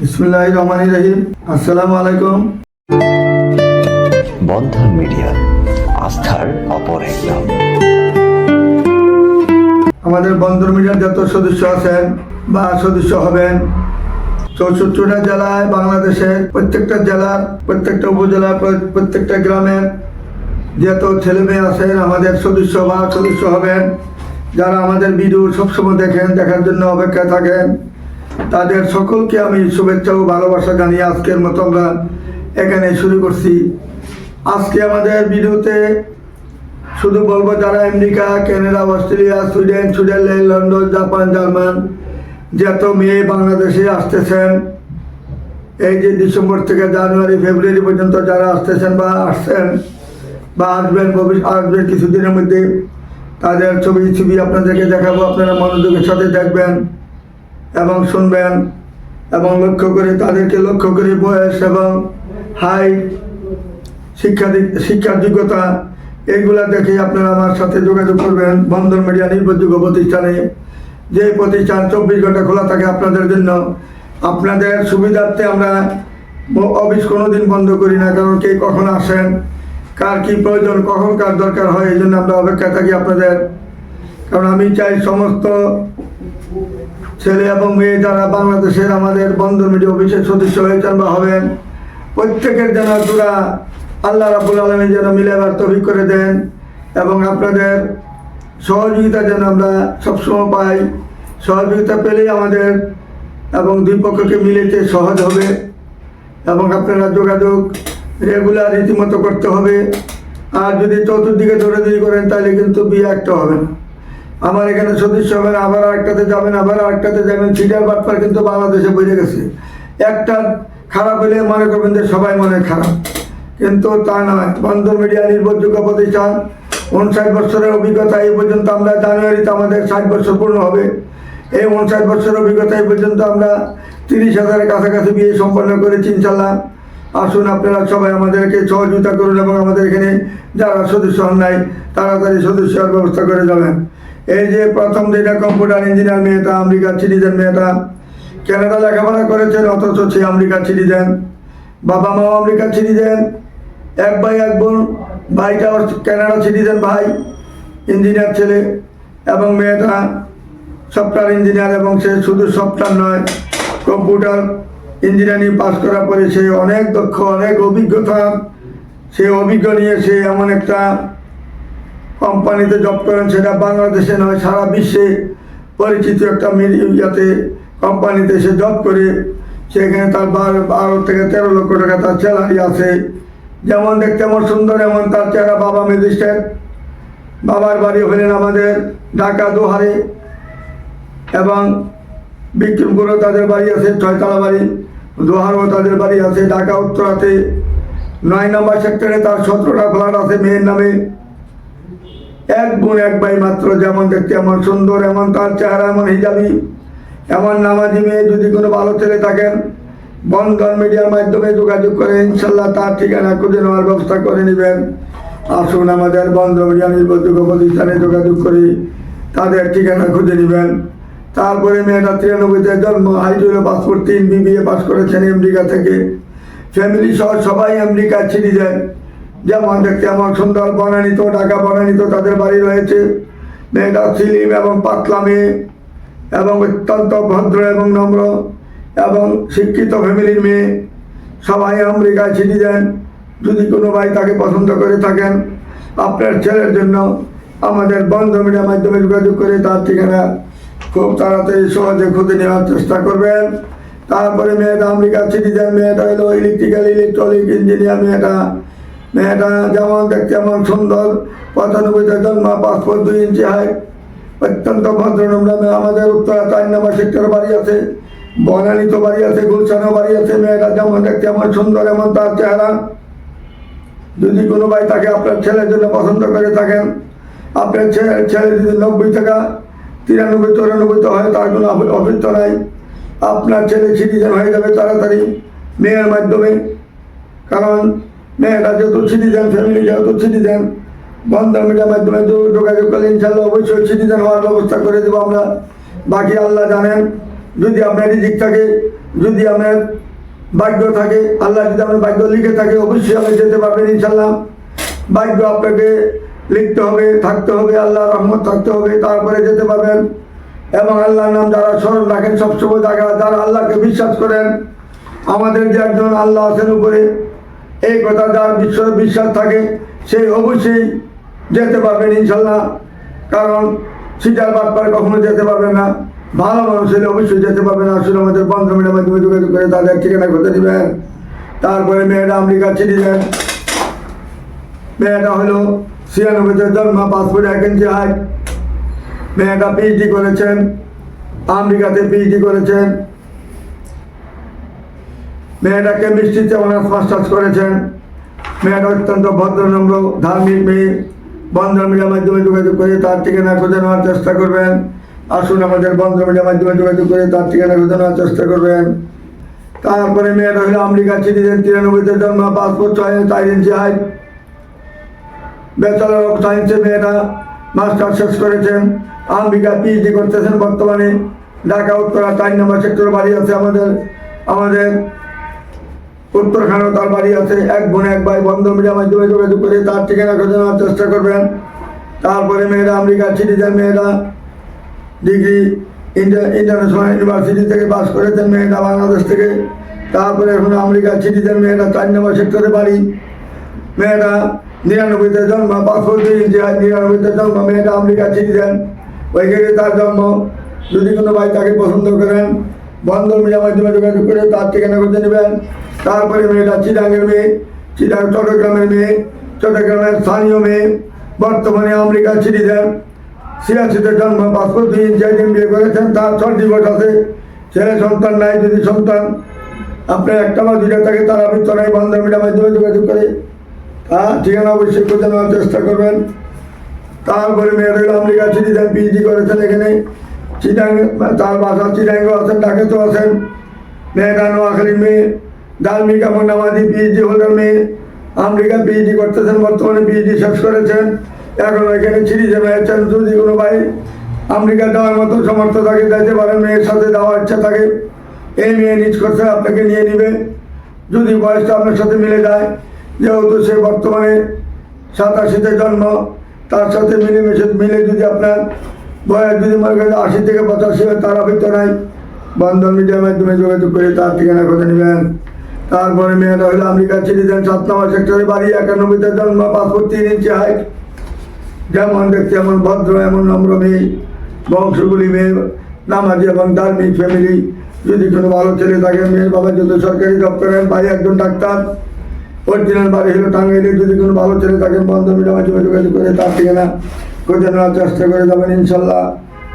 বিসমুল্লাহ রহমান রহিম। আসসালামু আলাইকুম। বন্ধন মিডিয়া আস্থার অপর এক নাম। আমাদের বন্দর মিডিয়ার যত সদস্য আছেন বা সদস্য হবেন চৌষট্টিটা জেলায় বাংলাদেশের প্রত্যেকটা জেলার প্রত্যেকটা উপজেলার প্রত্যেকটা গ্রামের যত ছেলে মেয়ে আছেন আমাদের সদস্য বা সদস্য হবেন। যারা আমাদের ভিডিও সবসময় দেখেন দেখার জন্য অপেক্ষায় থাকেন তাদের সকলকে আমি শুভেচ্ছা ও ভালোবাসা জানিয়ে আজকের মতো আমরা এখানে শুরু করছি। আজকে আমাদের ভিডিওতে শুধু বলব যারা America, Canada, Australia, Sweden, Switzerland, London, Japan, German, যত মেয়ে বাংলাদেশে আসতেছেন, এই যে ডিসেম্বর থেকে জানুয়ারি, ফেব্রুয়ারি পর্যন্ত যারা আসতেছেন বা আসছেন বা আসবেন ভবিষ্যৎ আসবেন কিছুদিনের মধ্যে, তাদের ছবি ছবি আপনাদেরকে দেখাবো। আপনারা মনোযোগের সাথে দেখবেন। এবং শুনবেন এবং লক্ষ্য করে তাদেরকে লক্ষ্য করে বয়স এবং হাইট শিক্ষা শিক্ষার যোগ্যতা এইগুলা দেখে আপনারা আমার সাথে যোগাযোগ করবেন বন্ধন মিডিয়া নির্ভরযোগ্য প্রতিষ্ঠানে। যে প্রতিষ্ঠান চব্বিশ ঘণ্টা খোলা থাকে আপনাদের জন্য। আপনাদের সুবিধার্থে আমরা অফিস কোনোদিন বন্ধ করি না, কারণ কে কখন আসেন, কার কি প্রয়োজন, কখন কার দরকার হয়, এই জন্য আমরা অপেক্ষা থাকি আপনাদের। কারণ আমি চাই সমস্ত ছেলে এবং মেয়ে যারা বাংলাদেশের আমাদের বন্ধন মিডিয়া অফিসের সদস্য হয়েছেন বা হবেন, প্রত্যেকের যেন তোরা আল্লাহ রাবুল আলমী যেন মিলেবার তফিক করে দেন এবং আপনাদের সহযোগিতা যেন আমরা সবসময় পাই। সহযোগিতা পেলেই আমাদের এবং দুই পক্ষকে মিলেতে সহজ হবে এবং আপনারা যোগাযোগ রেগুলার রীতিমতো করতে হবে। আর যদি চতুর্দিকে দৌড়াদৌড়ি করেন তাহলে কিন্তু বিয়ে একটা হবে না। আমার এখানে সদস্য হবেন আবার আরেকটাতে যাবেন, আবার আরেকটাতে যাবেন সিরিয়াল বাটপার কিন্তু বাংলাদেশে বেড়ে গেছে। একটা খারাপ হলে মনে করবেন যে সবাই মনে খারাপ। কিন্তু তা নয় বন্ধন মিডিয়া নির্ভরযোগ্য প্রতিষ্ঠান, উনষাট বছরের অভিজ্ঞতা এই পর্যন্ত আমরা জানুয়ারিতে আমাদের ষাট বছর পূর্ণ হবে। এই উনষাট বছরের অভিজ্ঞতা এই পর্যন্ত আমরা তিরিশ হাজারের কাছাকাছি বিয়ে সম্পন্ন করেছি ইনশাল্লাহ আসুন আপনারা সবাই আমাদেরকে সহযোগিতা করুন এবং আমাদের এখানে যারা সদস্য হন নাই, তাড়াতাড়ি সদস্য ব্যবস্থা করে যাবেন। এই যে প্রথম যেটা কম্পিউটার ইঞ্জিনিয়ার মেয়েটা আমেরিকার সিটিজেন মেয়েটা কানাডা লেখাপড়া করেছেন, অথচ সে আমেরিকার সিটিজেন বাবা মাও আমেরিকার সিটিজেন এক ভাই, এক বোন, ভাইটা কানাডা সিটিজেন ভাই ইঞ্জিনিয়ার ছেলে এবং মেয়েটা সফটওয়্যার ইঞ্জিনিয়ার এবং সে শুধু সফটওয়্যার নয় কম্পিউটার ইঞ্জিনিয়ারিং পাস করার পরে সে অনেক দক্ষ, অনেক অভিজ্ঞতা, সে অভিজ্ঞ নিয়ে সে এমন একটা কোম্পানিতে জব করেন, সেটা বাংলাদেশে নয়, সারা বিশ্বে পরিচিত একটা মিডিয়াতে কোম্পানিতে সে জব করে, সেখানে তার বারো থেকে তেরো লক্ষ টাকা তার স্যালারি আছে। যেমন দেখতে এমন সুন্দর, এমন তার চেহারা বাবা ম্যাজিস্ট্রেট বাবার বাড়ি হলেন আমাদের ঢাকা, দুহারে। এবং বিক্রমপুরও তাদের বাড়ি আছে, ছয়তলা বাড়ি। দোহারও তাদের বাড়ি আছে, ঢাকা, উত্তরাতে। নয় নম্বর সেক্টরে তার সতেরোটা ফ্ল্যাট আছে, মেয়ের নামে। এক গুণ এক ভাই মাত্র, যেমন দেখতে এমন সুন্দর, এমন তার চেহারা, এমন হিজাবি, এমন নামাজি মেয়ে যদি কোনো ভালো ছেলে থাকেন, বন্ধন মিডিয়ার মাধ্যমে যোগাযোগ করে, ইনশাল্লাহ তার ঠিকানা খুঁজে নেওয়ার ব্যবস্থা করে নেবেন। আসুন আমাদের বন্ধ মিডিয়া নির্ভরযোগ্য প্রতিষ্ঠানে যোগাযোগ করি তাদের ঠিকানা খুঁজে নেবেন। তারপরে মেয়েটা তিরানব্বইতে জন্ম হাইড্রোল পাসপোর্ট তিন, বিবিএ পাস করেছেন আমেরিকা থেকে। ফ্যামিলি সহ সবাই আমেরিকা সিটিজেন যেমন দেখতে এমন সুন্দর বনানিত, ঢাকা বনানিত তাদের বাড়ি রয়েছে। মেয়েটা সিলিম এবং পাতলা মেয়ে এবং অত্যন্ত ভদ্র এবং নম্র এবং শিক্ষিত ফ্যামিলির মেয়ে। সবাই আমেরিকায় সিটিজেন যদি কোনো ভাই তাকে পছন্দ করে থাকেন, আপনার ছেলের জন্য আমাদের বন্ধ মিডিয়ার মাধ্যমে যোগাযোগ করে তার ঠিকানা খুব তাড়াতাড়ি সহজে খুঁজে নেওয়ার চেষ্টা করবেন। তারপরে মেয়েটা আমেরিকার সিটিজেন, মেয়েটা হলো ইলেকট্রিক্যাল ইলেকট্রনিক ইঞ্জিনিয়ার মেয়েটা মেয়েটা যেমন দেখতে এমন সুন্দর পঁচানব্বইতে জন্ম পাসপোর্ট দুই ইঞ্চি হাইট অত্যন্ত ভদ্রনম্র মেয়ে। আমাদের উত্তরা চার নম্বর সেক্টর বাড়ি আছে, বনানিত বাড়ি আছে, গুলশানও বাড়ি আছে। মেয়েটা যেমন দেখতে এমন সুন্দর, এমন তার চেহারা। যদি কোনো ভাই তাকে আপনার ছেলের জন্য পছন্দ করে থাকেন, আপনার ছেলে ছেলে যদি নব্বই টাকা, তিরানব্বই চৌরানব্বইতে হয়, তার কোনো অফিস নাই। আপনার ছেলে সিটিজেন হয়ে যাবে তাড়াতাড়ি মেয়ের মাধ্যমে। কারণ মেয়েটা যেহেতু সিটিজেন ফ্যামিলি যেহেতু সিটিজেন বন্ধন মিডিয়ার মাধ্যমে যোগাযোগ করলে ইনশাল্লাহ অবশ্যই সিটিজেন হওয়ার ব্যবস্থা করে দেবো আমরা। বাকি আল্লাহ জানেন, যদি আপনার রিজিক থাকে, যদি আপনার ভাগ্য থাকে, আল্লাহ যদি আপনার ভাগ্য লিখে থাকে, অবশ্যই আপনি যেতে পারবেন ইনশাল্লাহ। ভাগ্য আপনাকে লিখতে হবে, থাকতে হবে আল্লাহ রহমত থাকতে হবে, তারপরে যেতে পারবেন। এবং আল্লাহর নাম যারা স্মরণ রাখেন, সবসময় জায়গা যারা আল্লাহকে বিশ্বাস করেন, আমাদের যে একজন আল্লাহ আছেন উপরে এই কথা যার বিশ্ব বিশ্বাস থাকে, সে অবশ্যই যেতে পারবেন ইনশাল্লাহ। কারণ সিটার বাটপার কখনো যেতে পারবে না। ভালো মানুষ হলে অবশ্যই যেতে পারবে না আসলে আমাদের বন্ধ মিডিয়ার মাধ্যমে যোগাযোগ করে তাদের ঠিকানা করতে দিবেন। তারপরে মেয়েটা আমেরিকা দেন। মেয়েটা হলো ছিয়ানব্বইতে জন্ম, পাসপোর্ট এক ইঞ্চি হাইট মেয়েটা পিএইচডি করেছেন, আমেরিকাতে পিএইচডি করেছেন। মেয়েটা কেমিস্ট্রিতে অনার্স মাস্টার্স করেছেন। মেয়েটা অত্যন্ত ভদ্রনম্র ধার্মিক মেয়ে। বন্ধন মিডিয়ার মাধ্যমে যোগাযোগ করে তার ঠিকানা খুঁজে নেওয়ার চেষ্টা করবেন। আসুন আমাদের বন্ধন মিডিয়ার মাধ্যমে যোগাযোগ করে তার ঠিকানা খুঁজে নেওয়ার চেষ্টা করবেন। তারপরে মেয়েটা হলো আমেরিকা সিটিজেন, তিরানব্বইতে জন্ম পাসপোর্ট ছয় চার ইঞ্চি হাইট। ব্যাচেলার অফ সায়েন্সে মাস্টার শেষ করেছেন। আমেরিকা পিএইচডি করতেছেন বর্তমানে। ঢাকা, উত্তরা, চার নম্বর সেক্টর বাড়ি আছে আমাদের আমাদের উত্তরখানেও তার বাড়ি আছে, এক বোন, এক ভাই, বন্ধ মিডিয়ার মাধ্যমে যোগাযোগ করে তার ঠিকানা খুঁজে নেওয়ার চেষ্টা করবেন। তারপরে মেয়েরা, আমেরিকা সিটিজেন মেয়েরা, ডিগ্রি ইন্টারন্যাশনাল ইউনিভার্সিটি থেকে পাস করেছেন মেয়েরা বাংলাদেশ থেকে। তারপরে এখন আমেরিকা সিটিজেন মেয়েরা চার নম্বর সেক্টরে বাড়ি। মেয়েরা নিরানব্বইতে জন্ম, পাসপোর্ট নিরানব্বইতে জন্ম মেয়েটা আমেরিকা সিটিজেন। ওইখানে তার জন্ম। যদি কোনো ভাই তাকে পছন্দ করেন বন্ধন মিডিয়ার মাধ্যমে যোগাযোগ করে তার ঠিকানা করতে নেবেন। তারপরে মেয়েটা চিটাঙ্গের মেয়ে চিটাং চট্টগ্রামের মেয়ে, চট্টগ্রামের স্থানীয় মেয়ে, বর্তমানে আমেরিকা সিটিজেন। ছিয়াশিতে জন্ম পাসপোর্ট দুই ইঞ্চি আইটেম বিয়ে করেছেন, তার ছয় ডিভোর্স আছে। ছেলে সন্তান নাই যদি সন্তান। আপনার একটা বা দুইটা থাকে, তারা বন্ধন মিডিয়ার মাধ্যমে যোগাযোগ করে। হ্যাঁ ঠিকানা অবশ্যই খুঁজে নেওয়ার চেষ্টা করবেন। তারপরে মেয়েরা আমেরিকা দেন পিএইচডি করেছেন এখানে। চিটাং তার বাসা চিটাঙ্গও আছেন ডাকে তো আছেন। মেয়েটা নোয়াখালীর মেয়ে। ধার্মিক এবং নামাজি পিএইচডি হোল্ডার মেয়ে। আমেরিকা পিএইচডি করতেছেন, বর্তমানে পিএইচডি শেষ করেছেন। এখন এখানে সিটিজেন হয়েছেন যদি কোনো ভাই আমেরিকা যাওয়ার মতো সমর্থ থাকে, যাইতে পারেন মেয়ের সাথে যাওয়ার ইচ্ছা থাকে, এই মেয়ে নিজ করছে আপনাকে নিয়ে নিবে। যদি বয়সটা আপনার সাথে মিলে যায়, যেহেতু সে বর্তমানে সাতাশিতে জন্ম, তার সাথে মিলেমিশে, মিলে যদি আপনার বয়স যদি মনে করেন আশি থেকে পঁচাশি তার অপেক্ষা নাই। বন্ধন মিডিয়ার মাধ্যমে যোগাযোগ করে তার ঠিকানা করে নেবেন। তারপরে মেয়েটা হলো আমেরিকা সিটিজেন সাত নম্বর সেক্টরে বাড়ি একানব্বইতে জন্ম পাসপোর্ট তিন ইঞ্চি হাইট যেমন দেখতে এমন ভদ্র, এমন নম্র মেয়ে, বংশগুলি মেয়ে, নামাজি এবং ধার্মিক ফ্যামিলি যদি কোনো ভালো ছেলে থাকে, মেয়ের বাবা যদি সরকারি দপ্তরের ভাই একজন ডাক্তার। অরিজিনাল বাড়ি হলো টাঙ্গাইলে, যদি কোনো ভালো ছেলে থাকেন বন্ধ মিডিয়া মাধ্যমে যোগাযোগ করে, তার ঠিকানা খুঁজে নেওয়ার চেষ্টা করে যাবেন, ইনশাল্লাহ।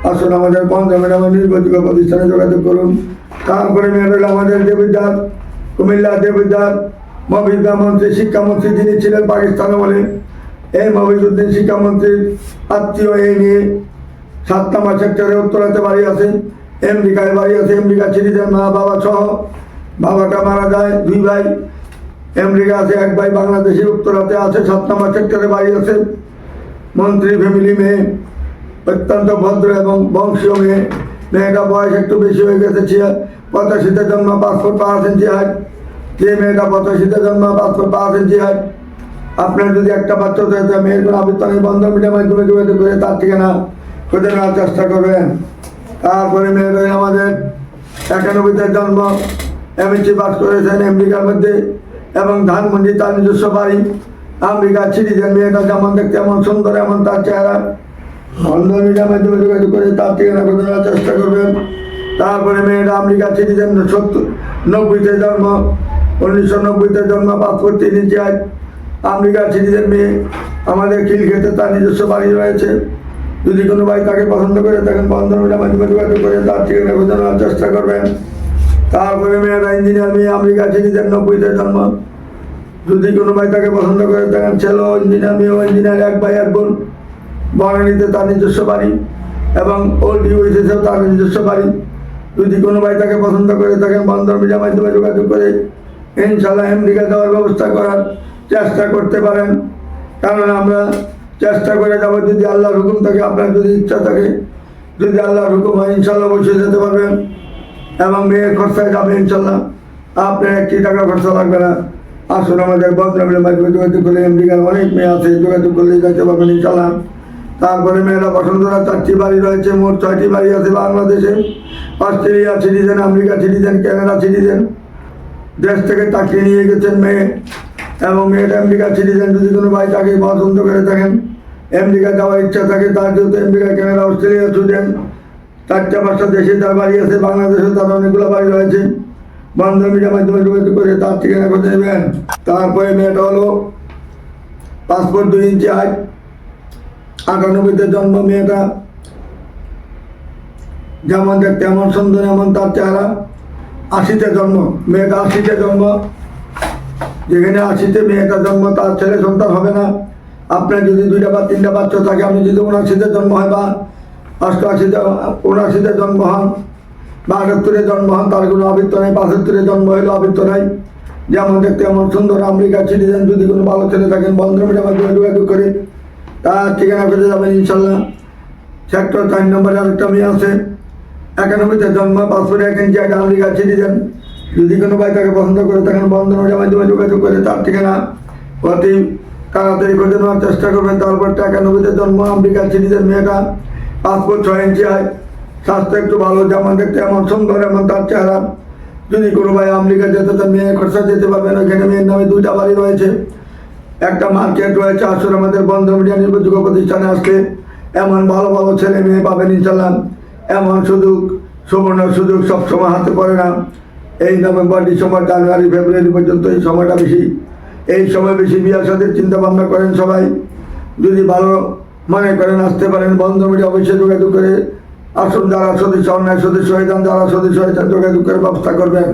আসুন আমাদের বন্ধ মিডিয়ামে নির্ভরযোগ্য প্রতিষ্ঠানে যোগাযোগ করুন। তারপরে মেয়ের আমাদের দেবিদ্যার কুমিল্লা মহিলা মন্ত্রী, শিক্ষামন্ত্রী যিনি ছিলেন পাকিস্তানে বলে, এই মহিজুদ্দিন শিক্ষামন্ত্রীর আত্মীয় এই নিয়ে সাত নম্বর সেক্টরে উত্তরাতে বাড়ি আছে আমেরিকায় বাড়ি আছে আমেরিকা সিটিজেন মা, বাবা সহ বাবাটা মারা যায়, দুই ভাই আমেরিকা আছে, এক ভাই বাংলাদেশের উত্তরাতে আছে, সাত নম্বর সেক্টরে বাড়ি আছে, মন্ত্রী, ফ্যামিলি মেয়ে, অত্যন্ত ভদ্র এবং বংশীয় মেয়ে, মেয়েটা বয়স একটু বেশি হয়ে গেছে পঁচাশিতে জন্ম, পাসপোর্ট পাঁচ ইঞ্চি হাইট যে মেয়েটা পঁচাশিতে জন্ম পাসপোর্ট পাঁচ ইঞ্চি হাইট আপনার যদি একটা বাচ্চা হয় মেয়ের কোনো আবৃত্তি বন্ধ মিডিয়ার মাধ্যমে যোগাযোগ করে তার ঠিকানা খুঁজে নেওয়ার চেষ্টা করবেন। তারপরে মেয়ের আমাদের একানব্বইতে জন্ম এমএসসি পাস করেছেন আমেরিকার মধ্যে এবং ধানমন্ডি তার নিজস্ব বাড়ি। আমেরিকার সিটিজেন মেয়েটা যেমন দেখতে এমন সুন্দর, এমন তার চেহারা। বন্ধ মিডিয়ার মাধ্যমে যোগাযোগ করে তার ঠিকানা খুঁজে নেওয়ার চেষ্টা করবেন। তারপরে মেয়েটা আমেরিকা সিটিজেন সত্তর, নব্বইতে জন্ম। উনিশশো নব্বইতে জন্ম পাসপোর্ট তিন আজ আমেরিকার সিটিজেন মেয়ে আমাদের খিলক্ষেতে তার নিজস্ব বাড়ি রয়েছে। যদি কোনো ভাই তাকে পছন্দ করে, তখন বন্ধন মাধ্যমে যোগাযোগ করে, তার ঠিকানা খুঁজে নেওয়ার চেষ্টা করবেন তারপরে মেয়েরা ইঞ্জিনিয়ার মেয়ে আমেরিকা সিটিজেন নব্বইতে জন্ম। যদি কোনো ভাই তাকে পছন্দ করে, তখন ছেলে ইঞ্জিনিয়ার মেয়েও ইঞ্জিনিয়ার, এক ভাই, এক বোন। বনানীতে তার নিজস্ব বাড়ি এবং ওল্ড ইউএসএসেও তার নিজস্ব বাড়ি। যদি কোনো ভাই তাকে পছন্দ করে তাকে বন্ধন মিডিয়ার মাধ্যমে যোগাযোগ করে। ইনশাল্লাহ আমেরিকা যাওয়ার ব্যবস্থা করার চেষ্টা করতে পারেন। কারণ আমরা চেষ্টা করে যাব যদি আল্লাহর হুকুম থাকে, আপনার যদি ইচ্ছা থাকে, যদি আল্লাহর হুকুম হয় ইনশাল্লাহ বসে যেতে পারবেন। এবং মেয়ের খরচায় যাবে ইনশাল্লাহ আপনার একটি টাকা খরচা লাগবে না। আসুন আমাদের বদনামের যোগাযোগ করলে আমেরিকার অনেক মেয়ে আছে, যোগাযোগ করলে যাইতে পারবেন ইনশাল্লাহ তারপরে মেয়েরা বসন্তরা চারটি বাড়ি রয়েছে, মোট ছয়টি বাড়ি আছে বাংলাদেশে। Australia citizen, America citizen, Canada citizen. দেশ থেকে তাকে নিয়ে গেছেন মেয়ে এবং মেয়েটা আমেরিকা সিটিজেন যদি কোনো ভাই তাকে পছন্দ করে থাকেন, আমেরিকা যাওয়ার ইচ্ছা থাকে, তার যেহেতু আমেরিকা কানাডা অস্ট্রেলিয়া সুইডেন চারটা পাঁচটা দেশে তার বাড়ি আছে বাংলাদেশে তার অনেকগুলো বাড়ি রয়েছে। বন্ধন মিডিয়ার মাধ্যমে যোগাযোগ করে তার ঠিকানা করতে নেবেন। তারপরে মেয়েটা হলো পাসপোর্ট দুই ইঞ্চি হাইট আটানব্বইতে জন্ম মেয়েটা। যেমন দেখতে এমন সুন্দর, এমন তার চেহারা। আশিতে জন্ম, মেয়েটা আশিতে জন্ম। যেখানে আশিতে মেয়েটা জন্ম, তার ছেলে সন্তান হবে না। আপনার যদি দুইটা বা তিনটা বাচ্চা থাকে, আপনি যদি উনআশিতে জন্ম হয় বা অষ্টআশিতে, উনআশিতে জন্ম হন বা আটাত্তরে জন্ম হন, তার কোনো আবৃত্ত নাই। পঁচাত্তরে জন্ম হইলে আবৃত্ত নাই। যেমন দেখতে আমার সুন্দর আমেরিকা সিটিজেন যদি কোনো ভালো ছেলে থাকেন বন্ধ মিডিয়ার মাধ্যমে যোগাযোগ করে তার ঠিকানা পেতে যাবেন ইনশাল্লাহ। সেক্টর চার নম্বরে আরেকটা মেয়ে আছে। একানব্বইতে জন্ম পাসপোর্টে এক ইঞ্চি একটা আমেরিকা সিটিজেন যদি কোনো ভাই তাকে পছন্দ করে, তখন বন্ধন মাধ্যমে যোগাযোগ করে তার ঠিকানা অতি তাড়াতাড়ি করে নেওয়ার চেষ্টা করবেন। তারপর একানব্বইতে জন্ম আমেরিকা সিটিজেন মেয়েটা। পাসপোর্ট ছয় ইঞ্চি হয় স্বাস্থ্য একটু ভালো, যেমন দেখতে এমন সুন্দর, এমন তার চেহারা। যদি কোনো ভাই আমেরিকা যেতে চান, মেয়ে খরচা যেতে পারবেন। ওইখানে মেয়ের নামে দুইটা বাড়ি রয়েছে। একটা মার্কেট রয়েছে, আসলে আমাদের বন্ধ মিডিয়া নির্ভরযোগ্য প্রতিষ্ঠানে আসলে এমন ভালো ভালো ছেলে মেয়ে পাবেন ইনশাল্লাহ এমন সুযোগ, সুবর্ণ সুযোগ সবসময় হাতে পড়ে না। এই নভেম্বর, ডিসেম্বর, জানুয়ারি, ফেব্রুয়ারি পর্যন্ত এই সময়টা বেশি। এই সময় বেশি বিয়ার সাথে চিন্তা ভাবনা করেন সবাই। যদি ভালো মনে করেন, আসতে পারেন। বন্ধ মিডিয়া অবশ্যই যোগাযোগ করে আসুন। যারা সদস্য, অন্যায় সদস্য হয়ে যান, যারা সদস্য হয়ে যান, যোগাযোগ করে ব্যবস্থা করবেন।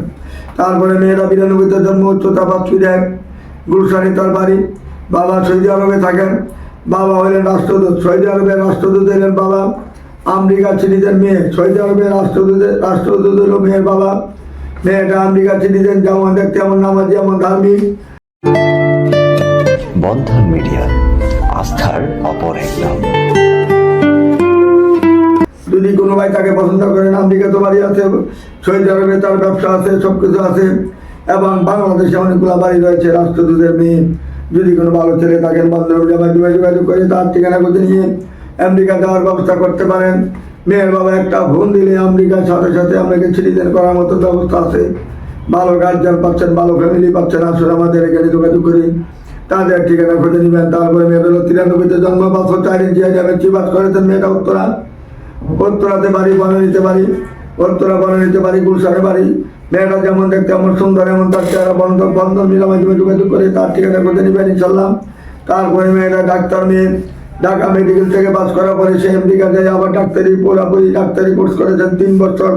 তারপরে মেয়েরা বিরানব্বইতে জন্ম, উচ্চতা ফিট এক গুলশানি তার বাড়ি। বাবা সৌদি আরবে থাকেন। বাবা হলেন রাষ্ট্রদূত। সৌদি আরবের রাষ্ট্রদূত হলেন বাবা আমেরিকা সিটিজেন মেয়ে সৌদি আরবের রাষ্ট্রদূতের রাষ্ট্রদূত হলো মেয়ের বাবা। মেয়েটা আমেরিকা সিটিজেন যেমন দেখতে এমন নামাজি এমন ধার্মিক। বন্ধন মিডিয়া আস্থার অপর এক নাম যদি কোনো ভাই তাকে পছন্দ করেন আমেরিকা তো বাড়ি আছে সৌদি আরবে তার ব্যবসা আছে সব কিছু আছে এবং বাংলাদেশে অনেকগুলো বাড়ি রয়েছে রাষ্ট্রদূতের মেয়ে। যদি কোনো ভালো ছেলে থাকেন মাধ্যমে যোগাযোগ করে তার ঠিকানা করতে নিয়ে আমেরিকা যাওয়ার ব্যবস্থা করতে পারেন। মেয়ের বাবা একটা ফোন দিলে আমেরিকার সাথে সাথে আপনাকে সিটিজেন করার মতো ব্যবস্থা আছে। ভালো গার্জিয়ান পাচ্ছেন, ভালো ফ্যামিলি পাচ্ছেন আসলে আমাদের এখানে যোগাযোগ করি। তাদের ঠিকানা খুঁজে নেবেন। তারপরে মেয়েটা হলো তিরানব্বইতে জন্ম বছর চার ইঞ্চি হাজার চিবাস করেছেন মেয়েটা উত্তরা। উত্তরাতে বাড়ি বনে নিতে পারি উত্তরা বনে নিতে পারি গুলশানে বাড়ি। মেয়েটা যেমন দেখতে এমন সুন্দর, এমন তার চেহারা বন্ধ বন্ধ মিলা যোগাযোগ করে তার ঠিকানা করতে নিবেন ইনশাল্লাহ তারপরে মেয়েটা ডাক্তার মেয়ে ঢাকা মেডিকেল থেকে পাস করার পরে সে আমেরিকা যায় আবার ডাক্তারি পুরাপুরি ডাক্তারি কোর্স করেছেন তিন বছর।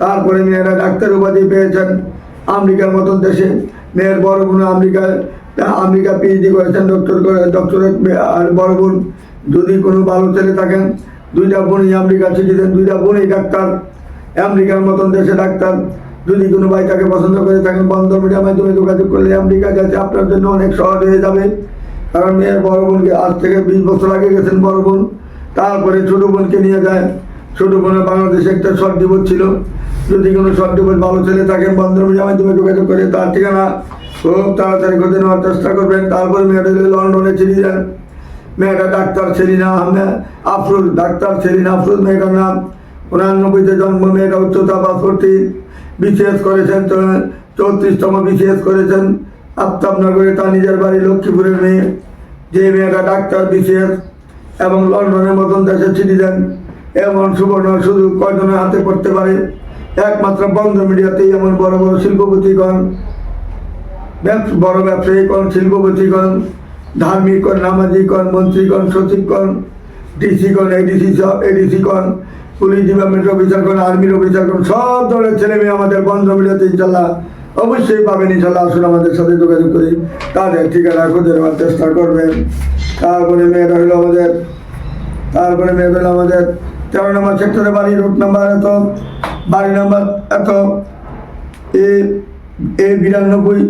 তারপরে মেয়েরা ডাক্তার উপাধি পেয়েছেন আমেরিকার মতন দেশে। মেয়ের বড় বোন আমেরিকায়, আমেরিকা পিএইচডি করেছেন ডক্টর করে ডক্টরেট আর বড় বোন, যদি কোনো ভালো ছেলে থাকেন, দুইটা বোনই আমেরিকা সিটিজেন দুইটা বোনই ডাক্তার। আমেরিকার মতন দেশে ডাক্তার। যদি কোনো ভাই তাকে পছন্দ করে থাকেন বন্ধ মিডিয়ার মাধ্যমে যোগাযোগ করলে আমেরিকা যাতে আপনার জন্য অনেক সহজ হয়ে যাবে। কারণ মেয়ের বড় বোনকে আজ থেকে বিশ বছর আগে গেছেন বড় বোন। তারপরে ছোট বোনকে নিয়ে যায়। ছোট বোনের বাংলাদেশে একটা শর্ট ডিভোর্স ছিল। যদি কোনো শর্ট ডিভোর্স ভালো ছেলে থাকেন বন্ধ মিডিয়ার মাধ্যমে যোগাযোগ করে তার ঠিকানা খুব তাড়াতাড়ি খুঁজে নেওয়ার চেষ্টা করবেন। তারপরে মেয়েটা লন্ডনে চিঠিলেন মেয়েটা ডাক্তার সেলিনা আহমেদ আফরুল ডাক্তার সেলিনা আফরুল মেয়েটার নাম। উনানব্বইতে জন্ম, মেয়েটা উচ্চতা বাষট্টি। বিসিএস করেছেন, চৌত্রিশতম বিসিএস করেছেন। আফতাবনগরে তার নিজের বাড়ি লক্ষ্মীপুরের মেয়ে, যে মেয়েটা ডাক্তার, বিসিএস এবং লন্ডনের মতন দেশে সিটিজেন এমন সুবর্ণ সুযোগ কয়জনের হাতে পড়তে পারে? একমাত্র বন্ধ মিডিয়াতেই এমন বড় বড় শিল্পপতিগণ বড় ব্যবসায়ীগণ, শিল্পপতিগণ, ধার্মিকগণ নামাজিকগণ মন্ত্রীগণ, সচিবগণ, ডিসিগণ এডিসি সব এডিসিগণ পুলিশ ডিপার্টমেন্ট অফিসারগণ, আর্মির অফিসারগণ, সব ধরনের ছেলে মেয়ে আমাদের বন্ধ মিলিয়ে ইনশাল্লাহ অবশ্যই পাবেন, ইনশাল্লাহ। আসুন আমাদের সাথে যোগাযোগ করি। তাদের ঠিকানা খুঁজে নেওয়ার চেষ্টা করবেন। তারপরে মেয়েরা হলো আমাদের তারপরে মেয়ে হলো আমাদের তেরো নম্বর সেক্টরে বাড়ি, রুট নাম্বার এত, বাড়ি নাম্বার এত। এ এ বিরানব্বই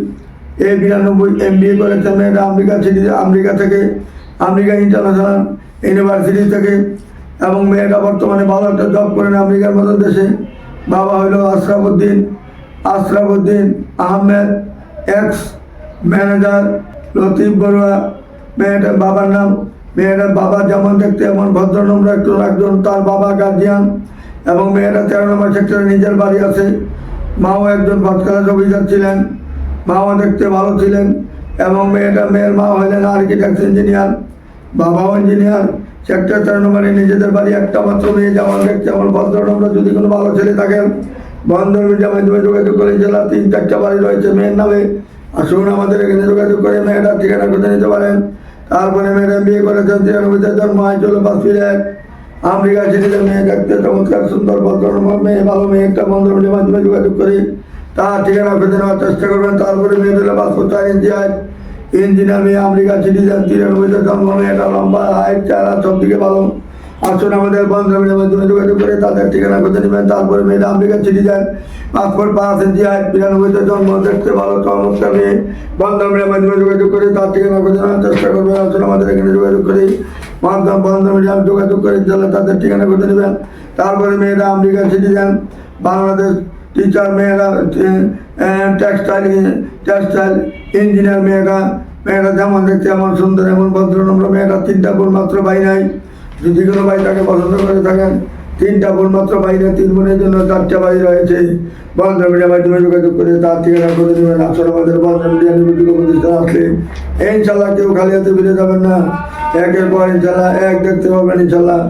এ বিরানব্বই এম বি এ করেছেন মেয়েটা আমেরিকা সিটি আমেরিকা থেকে, আমেরিকা ইন্টারন্যাশনাল ইউনিভার্সিটি থেকে। এবং মেয়েটা বর্তমানে ভালো একটা জব করেন আমেরিকার মতো দেশে। বাবা হলো আশরাফুদ্দিন আশরাফুদ্দিন আহমেদ এক্স ম্যানেজার লতিফ বড়ুয়া, মেয়েটার বাবার নাম, মেয়েটার বাবা যেমন দেখতে এমন ভদ্রনম্র একটু একজন তার বাবা গার্জিয়ান এবং মেয়েটা তেরো নম্বর সেক্টরে নিজের বাড়ি আছে। মাও একজন ক্লাস অফিসার ছিলেন, মাও দেখতে ভালো ছিলেন এবং মেয়েটা মেয়ের মা হলেন আর্কিটেক্ট ইঞ্জিনিয়ার বাবাও ইঞ্জিনিয়ার সেক্টর তেরো নম্বরে নিজেদের বাড়ি একটা মাত্র মেয়ে, যেমন দেখতে এমন ভদ্রনম্র যদি কোনো ভালো ছেলে থাকেন বন্ধন মিডিয়া মাধ্যমে যোগাযোগ করে জেলা তিন চারটা বাড়ি রয়েছে মেয়ের নামে। আসুন আমাদের এখানে যোগাযোগ করে মেয়েটা ঠিকানা খুঁজে নিতে পারেন। তারপরে মেয়েটা বিয়ে করেছেন তিরানব্বইতে জন্ম হয়েছিল পাঁচ ফিরে আমেরিকা সিটিতে মেয়ে দেখতে চমৎকার, সুন্দর ভদ্রনম্র মেয়ে, ভালো মেয়ে, একটা বন্ধন মিডিয়া মাধ্যমে যোগাযোগ করি তার ঠিকানা খুঁজে নেওয়ার চেষ্টা করবেন। তারপরে মেয়ে দিলে পাসপোর্ট চার ইঞ্চি হাইট। ইঞ্জিনিয়ার মেয়ে আমেরিকা সিটিজেন তিরানব্বইতে জন্ম, মেয়েটা লম্বা, হাইট, চেহারা সব দিকে ভালো। আসুন আমাদের বন্ধুদের মাধ্যমে যোগাযোগ করে তাদের ঠিকানা খুঁজে নেবেন। তারপরে মেয়েটা আমেরিকা সিটিজেন পাসপোর্ট পাঁচ হাইট বিরানব্বইতে জন্ম, দেখতে ভালো, চমৎকার মেয়ে। বন্ধুদের মাধ্যমে যোগাযোগ করে তার ঠিকানা খুঁজে নেওয়ার চেষ্টা করবেন। আসুন আমাদের এখানে যোগাযোগ করে। মাধ্যম বন্ধ মিডিয়াম যোগাযোগ করে তাহলে তাদের ঠিকানা খুঁজে নেবেন। তারপরে মেয়েরা আমেরিকা সিটিজেন বাংলাদেশ টিচার মেয়েরা টেক্সটাইল টেক্সটাইল ইঞ্জিনিয়ার মেয়েরা। মেয়েরা যেমন দেখতে এমন সুন্দর, এমন ভদ্রনম্র মেয়েরা। তিনটা বোন মাত্র, ভাই নাই। যদি কোনো ভাই তাকে পছন্দ করে থাকেন, তিনটা বোন মাত্র বাইরে, তিন বোনের জন্য চারটা বাড়ি রয়েছে। বন্ধ মিডিয়া মাধ্যমে যোগাযোগ করে তার ঠিকানা করে দেবেন। আসলে আমাদের বন্ধ মিডিয়া নিবেদিত প্রতিষ্ঠান আসলে ইনশাল্লাহ কেউ খালি হাতে ফিরে যাবেন না। একের পর ইনশাল্লাহ এক দেখতে পাবেন ইনশাল্লাহ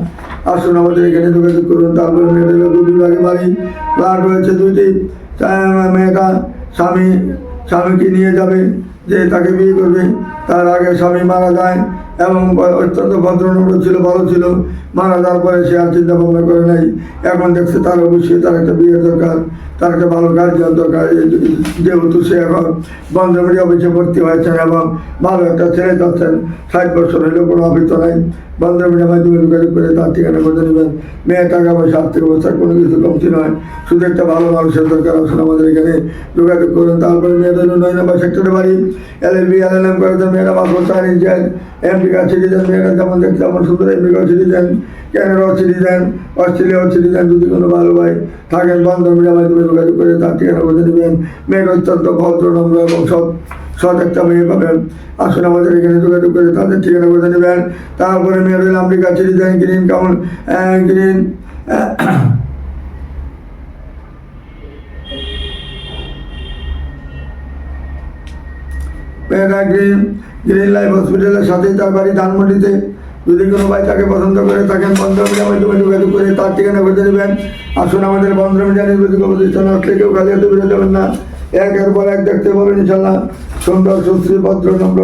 আসুন আমাদের এখানে যোগাযোগ করুন। তারপরে হলো দু বিভাগে বাড়ি। ফ্ল্যাট রয়েছে দুইটি। মেয়েটা স্বামী, স্বামীকে নিয়ে যাবে, যে তাকে বিয়ে করবে। তার আগে স্বামী মারা যায়। এবং অত্যন্ত ভদ্রনম্র ছিল, ভালো ছিল। মারা যাওয়ার পরে সে আর চিন্তা ভাবনা করে নাই। এখন দেখছে তার অবশ্যই তার একটা বিয়ে দরকার, তার একটা ভালো গার্জিয়ান দরকার। যেহেতু সে এখন বন্ধমিডি অফিসে ভর্তি হয়েছেন এবং ভালো একটা ছেলে যাচ্ছেন, ষাট বছর হলেও কোনো অভিজ্ঞতা নাই। বন্ধমিডিয়ার মাধ্যমে যোগাযোগ করে তার ঠিকানা করে নেবেন মেয়ে টাকা পয়সা, আর্থিক অবস্থার কোনো কিছু কমতি নয়। শুধু একটা ভালো মানুষের দরকার আসলে আমাদের এখানে। যোগাযোগ করুন, তারপরে মেয়েদের নয় নম্বর সেক্টরে বাড়ি। এল এল বি, এল এল এম করেছেন মেয়েরা পাসপোর্ট চার ইঞ্চেন এমপিকা সিটিজেন মেয়েরা যেমন দেখতে যেমন সুন্দর এমপিকা সিটিজেন ক্যানাডাও সিটিজেন অস্ট্রেলিয়াও সিটিজেন যদি কোনো ভালো ভাই থাকেন মিডিয়ার মাধ্যমে যোগাযোগ করে তার ঠিকানা করে নেবেন মেয়ের অত্যন্ত ভদ্র, নম্র এবং সৎ সৎ একটা মেয়ে পাবেন। আসুন আমাদের এখানে যোগাযোগ করে তাদের ঠিকানা করে নেবেন তারপরে মেয়ের আমেরিকা দেন গ্রিন কাউন গ্রিন মেয়েরা গ্রিন গ্রিন লাইফ হসপিটালের সাথেই তার বাড়ি ধানমন্ডিতে। যদি কোনো ভাই তাকে পছন্দ করে থাকেন বন্ধ মাধ্যমে যোগাযোগ করে তার ঠিকানা খুঁজে নেবেন আসুন আমাদের বন্ধ মিডিয়া নির্বাচিত প্রতিষ্ঠান আসলে কেউ খালি হাতে বেরোতে যাবেন না। একের পর এক দেখতে বলেন ইনশাল্লাহ সুন্দর, সুশ্রী, ভদ্র, নম্র।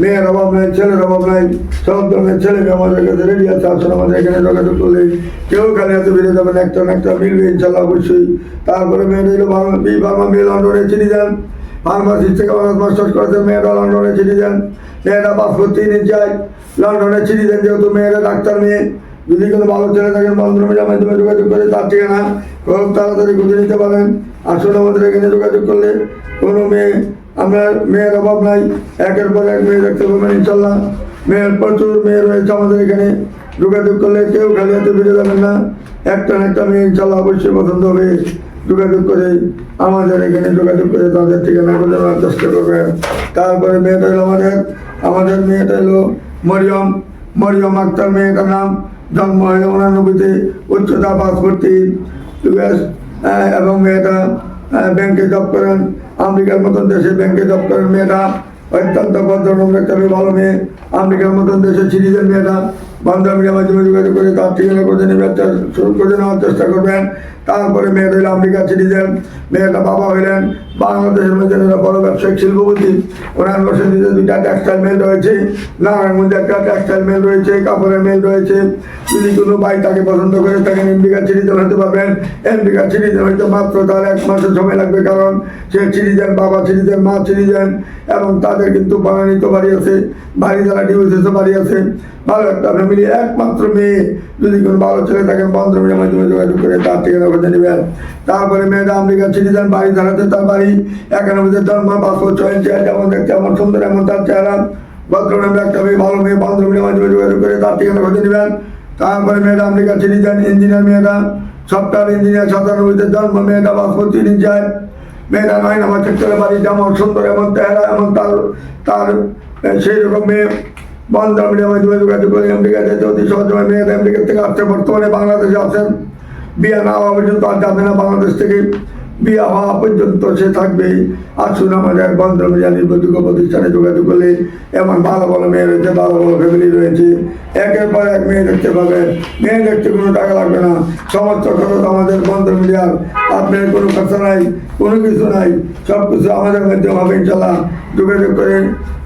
মেয়ের অভাব নাই, ছেলের অভাব নাই। সব ধরনের ছেলে আমাদের কাছে রেডি আছে, আসুন আমাদের এখানে যোগাযোগ করলে কেউ খালি হাতে বেরিয়ে যাবেন একটা একটা মিলবে ইনশাল্লাহ অবশ্যই। তারপরে মেয়ের হলো বাংলা বাংলা মেয়ে লন্ডনে চিনি যান। ফার্মাসিস্ট থেকে অনার্স মাস্টার্স করেছে মেয়েরা লন্ডনে সিটিজেন মেয়েরা পাসপোর্ট তিন যায়, লন্ডনে সিটিজেন যেহেতু মেয়েরা ডাক্তার মেয়ে যদি কোনো ভালো ছেলে থাকেন বন্ধু মিডিয়ার মাধ্যমে যোগাযোগ করে, তার ঠিকানা খুব তাড়াতাড়ি খুঁজে নিতে পারেন। আসলে আমাদের এখানে যোগাযোগ করলে কোনো মেয়ে আমরা মেয়ের অভাব নাই। একের পর এক মেয়ে দেখতে পাবেন ইনশাল্লাহ মেয়ের প্রচুর মেয়ে রয়েছে আমাদের এখানে। যোগাযোগ করলে কেউ খালি হাতে ফিরে যাবেন না। একটা না একটা মেয়ে ইনশাল্লাহ অবশ্যই পছন্দ হবে। যোগাযোগ করে, আমাদের এখানে যোগাযোগ করে তাদের ঠিকানা করে দেওয়ার চেষ্টা করবেন তারপরে মেয়েটা হলো আমাদের আমাদের মেয়েটা হলো মরিয়ম মরিয়ম আক্তার মেয়েটার নাম, জন্ম হলো উনানব্বইতে, উচ্চতা তিন ইউএস এবং মেয়েটা ব্যাংকে জব করেন। আমেরিকার মতন দেশে ব্যাংকে জব করেন মেয়েটা। অত্যন্ত ভদ্রনম্র একটা ভালো মেয়ে। আমেরিকার মতন দেশে সিটিজেন মেয়েটা। বান্ধব মিডিয়ার মাধ্যমে যোগাযোগ করে, তার ঠিকানা করে নেবেন শুরু করে নেওয়ার চেষ্টা করবেন। তারপরে মেয়েটা হইল আমেরিকা সিটিজেন মেয়েটা বাবা হইলেন। বাংলাদেশের মধ্যে বড় ব্যবসায়িক শিল্পপতি, ওনার বসে নিজে দুইটা টেক্সটাইল মেল রয়েছে, নারায়ণগঞ্জে একটা টেক্সটাইল মেল রয়েছে, কাপড়ের মিল রয়েছে। যদি কোনো ভাই তাকে পছন্দ করে, তাকে থাকেন এমপিকা সিটিজেন হতে পারবেন এমপিকা সিটিজেন হইতে মাত্র তার এক মাসের সময় লাগবে, কারণ সে সিটিজেন বাবা সিটিজেন মা সিটিজেন এবং তাদের কিন্তু বানানিত বাড়ি আছে, বাড়ি দ্বারা ডিভোর্সেসও বাড়ি আছে। ভালো একটা ফ্যামিলি একমাত্র মেয়ে যদি কোনো ভালো ছেলে থাকেন বন্ধু মিডিয়ার মাধ্যমে যোগাযোগ করে তার থেকে খুঁজে নেবেন। তারপরে মেয়েটা আমেরিকা সিটিজেন বাড়ি ধারাতে তার বাড়ি একানব্বইতে জন্ম, পাসপোর্ট ছয় ইঞ্চি যেমন দেখতে এমন সুন্দর, এমন তার চেহারা। ভদ্রনামে একটা মেয়ে, ভালো মেয়ে বন্ধু মিডিয়ার মাধ্যমে যোগাযোগ করে তার থেকে খুঁজে নেবেন। তারপরে মেয়েটা আমেরিকা সিটিজেন ইঞ্জিনিয়ার মেয়েটা সফটওয়্যার ইঞ্জিনিয়ার সাতানব্বইতে জন্ম, মেয়েটা বাসপতি যায় মেয়েটা নয় নামা চলে বাড়ি, যেমন সুন্দর, এমন তেহারা এমন তার তার সেই রকম মেয়ে। বন্ধ মিডিয়ার মাধ্যমে যোগাযোগ করে আমেরিকা যেতে অতি সহজ হয় মেয়েরা আমেরিকা থেকে আসছে, বর্তমানে বাংলাদেশে আছেন, বিয়ে না হওয়া পর্যন্ত আর যাবে না বাংলাদেশ থেকে। বিয়ে হওয়া পর্যন্ত সে থাকবে আসুন আমাদের বন্ধ মিডিয়া নির্ভরযোগ্য প্রতিষ্ঠানে যোগাযোগ করলে এমন ভালো ভালো মেয়ে রয়েছে, ভালো ভালো ফ্যামিলি রয়েছে। একের পর এক মেয়ে দেখতে পাবেন। মেয়ে দেখতে কোনো টাকা লাগবে না। সমস্ত খরচ আমাদের বন্ধ মিডিয়ার। আপনার কোনো খরচা নাই, কোনো কিছু নাই। সব কিছু আমাদের মাধ্যমে হবে ইনশাল্লাহ যোগাযোগ করেন,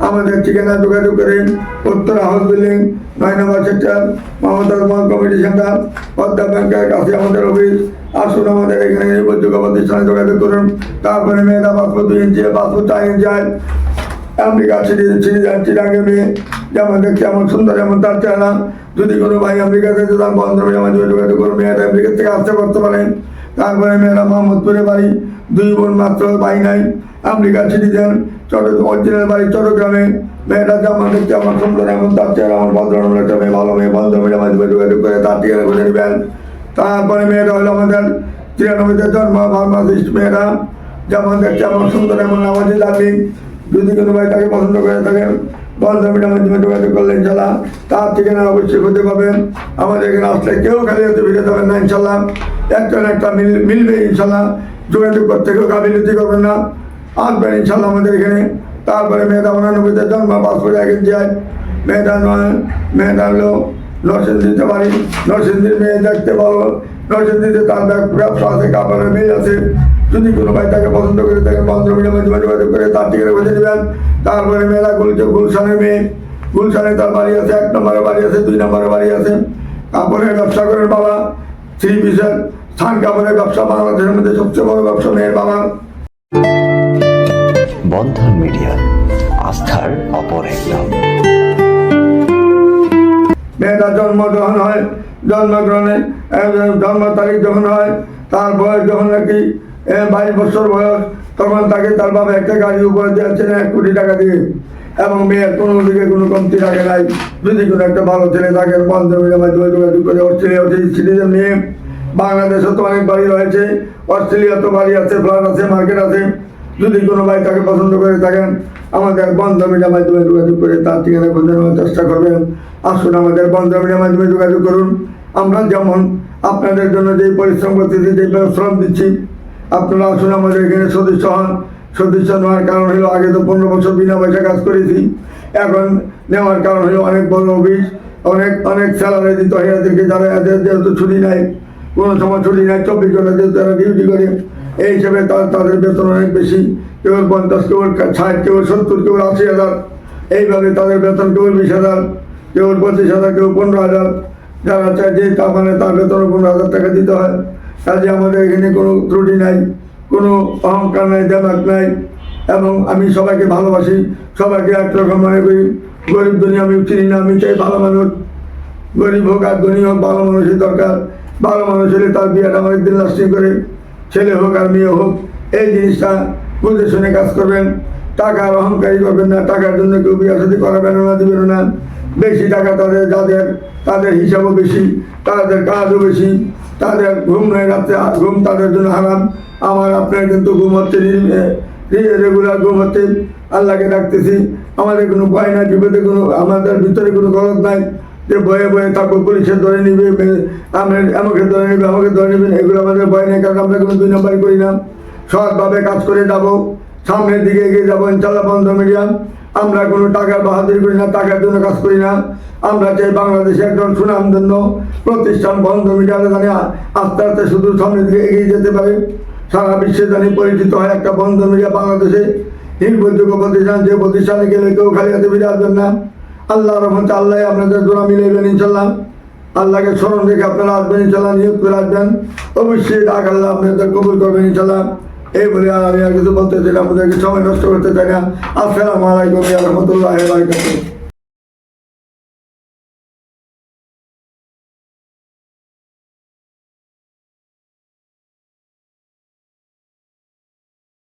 আমাদের ঠিকানা যোগাযোগ করেন। উত্তর হাউস বিল্ডিং নয় নম্বর সেক্টর মমতা মহল কমিটি সেন্টার পদ্মা ব্যাংকের কাছে আমাদের অফিস। আসুন আমাদের এখানে নির্ভরযোগ্য প্রতিষ্ঠানে যোগাযোগ করুন। তারপরে মেয়েরা পাসপোর্ট দুই ইঞ্চি পাসপোর্ট চার ইঞ্চি আমেরিকা ছিড়ি ছিড়ি যান চিরাঙ্গে মেয়ে। যেমন দেখছি, এমন সুন্দর, এমন তার চেহারা। যদি কোনো ভাই আমেরিকা থেকে তার বন্ধ মাধ্যমে যোগাযোগ করুন। মেয়েরা আমেরিকা থেকে আসতে করতে পারেন তারপরে মেয়েরা মোহাম্মদপুরে বাড়ি, দুই বোন মাত্র ভাই নাই। আমেরিকা যান চট অরিজিনাল বাড়ি, চট্টগ্রামে। মেয়েটা যেমন দেখতে এমন সুন্দর, এমন তার চেহারা, এমন ভদ্রনম্র একটা মেয়ে, ভালো মেয়ে, বন্ধ মেয়ের মাধ্যমে যোগাযোগ করে তার ঠিকানা খুঁজে নেবেন। তারপরে মেয়েটা হলো আমাদের তিরানব্বইতে জন্ম ফার্মাসিস্ট মেয়েরা। যেমন দেখতে এমন সুন্দর, এমন নামাজি লাগবে যদি কোনো ভাই তাকে পছন্দ করে থাকেন বন্ধ মিডিয়ার মাধ্যমে যোগাযোগ করলে ইনশাল্লাহ তার ঠিকানা অবশ্যই খুঁজে পাবেন। আমাদের এখানে আসলে কেউ খালি হতে ফিরে যাবেন না ইনশাল্লাহ। একজন একটা মিল মিলবে ইনশাল্লাহ। যোগাযোগ করতে কেউ গাফিলতি করবেন না। আসবেন ইনশাল্লাহ আমাদের এখানে। তারপরে মেয়েটা উনানব্বইতে জন্ম পাসপোর্ট এক যায় মেয়েটা নয় মেয়েটা হলো নরসিংদীতে বাড়ি। নরসিংদীর মেয়ে দেখতে পাবো নরসিংদীতে তার ব্যবসা আছে, কাপড়ের মেয়ে আছে। যদি কোনো ভাই তাকে পছন্দ করে তাকে বন্ধ মিডিয়ার মাধ্যমে যোগাযোগ করে তার দিকে খুঁজে নেবেন তারপরে মেয়েরা গুলছে গুলশানের মেয়ে গুলশানে তার বাড়ি আছে এক নম্বরের বাড়ি আছে দুই নম্বরের বাড়ি আছে। কাপড়ের ব্যবসা করেন বাবা থ্রি পিসের স্থান কাপড়ের ব্যবসা বাংলাদেশের মধ্যে সবচেয়ে বড় ব্যবসা মেয়ের বাবা। বন্ধন মিডিয়া আস্থার অপর এক নাম মেয়েটার জন্ম যখন হয় জন্মগ্রহণে জন্ম তারিখ যখন হয় তার বয়স যখন নাকি বাইশ বছর বয়স, তখন তাকে তার বাবা একটা গাড়ি উপরে দিয়েছেন এক কোটি টাকা দিয়ে এবং মেয়ের কোনো দিকে কোনো কমতি রাখে নাই। যদি কোনো একটা ভালো ছেলে থাকে মিলের মাধ্যমে যোগাযোগ করে নিয়ে। বাংলাদেশে তো অনেক বাড়ি রয়েছে, অস্ট্রেলিয়া তো বাড়ি আছে, ফ্ল্যাট আছে, মার্কেট আছে। যদি কোনো ভাই তাকে পছন্দ করে থাকেন, আমাদের বন্ধ মিডিয়ার মাধ্যমে যোগাযোগ করে তার ঠিকানা খুঁজে নেওয়ার চেষ্টা করবেন। আসুন আমাদের বন্ধ মিডিয়ার মাধ্যমে যোগাযোগ করুন। আমরা যেমন আপনাদের জন্য যেই পরিশ্রম করতেছি, যেই শ্রম দিচ্ছি আপনারা আসুন আমাদের এখানে সদস্য হন। সদস্য নেওয়ার কারণ হলো আগে তো পনেরো বছর বিনা পয়সা কাজ করেছি। এখন নেওয়ার কারণ হলো অনেক বড় অফিস, অনেক অনেক স্যালারি দিতে এদেরকে যারা এদের যেহেতু ছুটি নেয়। কোনো সময় ছুটি নেয়, চব্বিশ ঘণ্টা যেহেতু তারা ডিউটি করে। এই হিসেবে তার- তাদের বেতন অনেক বেশি। কেউ পঞ্চাশ কেউ ষাট কেউ সত্তর কেউ আশি হাজার। এইভাবে তাদের বেতন কেউ বিশ হাজার কেউ পঁচিশ হাজার কেউ পনেরো হাজার। যারা চায় যে তা মানে তার বেতন পনেরো হাজার টাকা দিতে হয়। কাজে আমাদের এখানে কোনো ত্রুটি নাই, কোনো অহংকার নাই দেমাক নাই, এবং আমি সবাইকে ভালোবাসি, সবাইকে একরকম মনে করি, গরিব দুনিয়া আমি চিনি না, আমি চাই ভালো মানুষ। গরিব হোক আর ধনী হোক, ভালো মানুষের দরকার, ভালো মানুষ হলে তার বিয়েটা অনেকদিন লাস্টিং করে, ছেলে হোক আর মেয়ে হোক, এই জিনিসটা বুঝে শুনে কাজ করবেন। টাকার অহংকারী করবেন না, টাকার জন্য কেউ বিয়ে সাথে করাবেন না, দিবেন না। বেশি টাকা তাদের, যাদের, তাদের হিসাবও বেশি, তাদের কাজও বেশি। তাদের ঘুম নেই রাত্রে ঘুম তাদের জন্য হারাম। আমার আপনার কিন্তু ঘুম হচ্ছে রেগুলার ঘুম হচ্ছে। আল্লাহকে ডাকতেছি। আমাদের কোনো ভয় নাই, বিপদে কোনো, আমাদের ভিতরে কোনো গলত নাই। যে ভয়ে ভয়ে থাকো পুলিশে ধরে নিবে আমরা আমাকে ধরে নিবে, আমাকে ধরে নিবেন এগুলো আমাদের ভয় নেই, কারণ আমরা কোনো দুই নম্বরই করি না। সৎভাবে কাজ করে যাব, সামনের দিকে এগিয়ে যাব ইনশাল্লাহ বন্ধ মিডিয়াম। আমরা কোনো টাকার বাহাদুরি করি না, টাকার জন্য কাজ করি না। আমরা চাই বাংলাদেশে একজন সুনাম সুনামধন্য প্রতিষ্ঠান বন্ধ মিডিয়াতে জানি আস্তে আস্তে শুধু সামনের দিকে এগিয়ে যেতে পারে। সারা বিশ্বে জানি পরিচিত হয় একটা বন্ধ মিডিয়া বাংলাদেশে। নির্ভরযোগ্য প্রতিষ্ঠান, যে প্রতিষ্ঠানে গেলে কেউ খালি হাতে ফিরে আসবেন না। আল্লাহ রহমতে আল্লাহ আপনাদের দোয়া মিলাইবেন ইনশাল্লাহ। আল্লাহকে স্মরণ রেখে আপনারা আসবেন, ইনশাল্লাহ নিয়োগ করে আসবেন। অবশ্যই ডাক আল্লাহ আপনাদের কবুল করবেন ইনশাল্লাহ। এই বলে আমি আর কিছু বলতে চাই না, আপনাদেরকে সময় নষ্ট করতে চাই না। আসসালামু আলাইকুম রহমতুল্লাহ